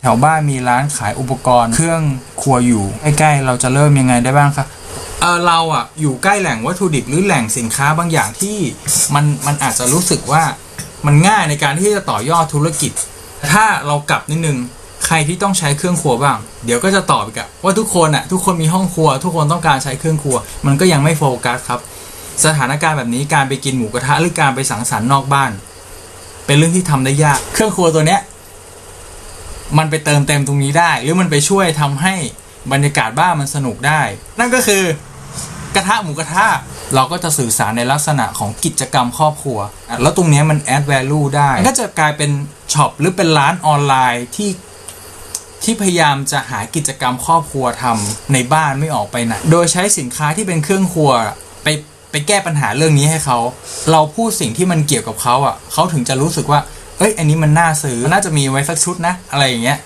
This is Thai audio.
แถวบ้านมีร้านขายอุปกรณ์เครื่องครัวอยู่ใกล้ๆเราจะเริ่มยังไงได้บ้างครับเออเราอะอยู่ใกล้แหล่งวัตถุดิบหรือแหล่งสินค้าบางอย่างที่มันมันอาจจะรู้สึกว่ามันง่ายในการที่จะต่อยอดธุรกิจ ถ้าเรากลับนิดนึงใครที่ต้องใช้เครื่องครัวบ้าง เดี๋ยวก็จะตอบอีกอะว่าทุกคนอะทุกคนมีห้องครัว ทุกคนต้องการใช้เครื่องครัว มันก็ยังไม่โฟกัสครับ สถานการณ์แบบนี้การไปกินหมูกระทะหรือการไปสังสรรค์นอกบ้าน เป็นเรื่องที่ทำได้ยาก เครื่องครัวตัวเนี้ย มันไปเติมเต็มตรงนี้ได้ หรือมันไปช่วยทำให้บรรยากาศบ้านมันสนุกได้ นั่นก็คือกระทะหมูกระทะเราก็จะสื่อสารในลักษณะของกิจกรรมครอบครัว แล้วตรงนี้มัน add value ได้ ก็จะกลายเป็นช็อปหรือเป็นร้านออนไลน์ที่ที่พยายามจะหากิจกรรมครอบครัวทำในบ้านไม่ออกไปไหน โดยใช้สินค้าที่เป็นเครื่องครัวไปไปแก้ปัญหาเรื่องนี้ให้เขา เราพูดสิ่งที่มันเกี่ยวกับเขาอะเขาถึงจะรู้สึกว่า เอ้ยอันนี้มันน่าซื้อมันน่าจะมีไว้สักชุดนะ อะไรอย่างเงี้ย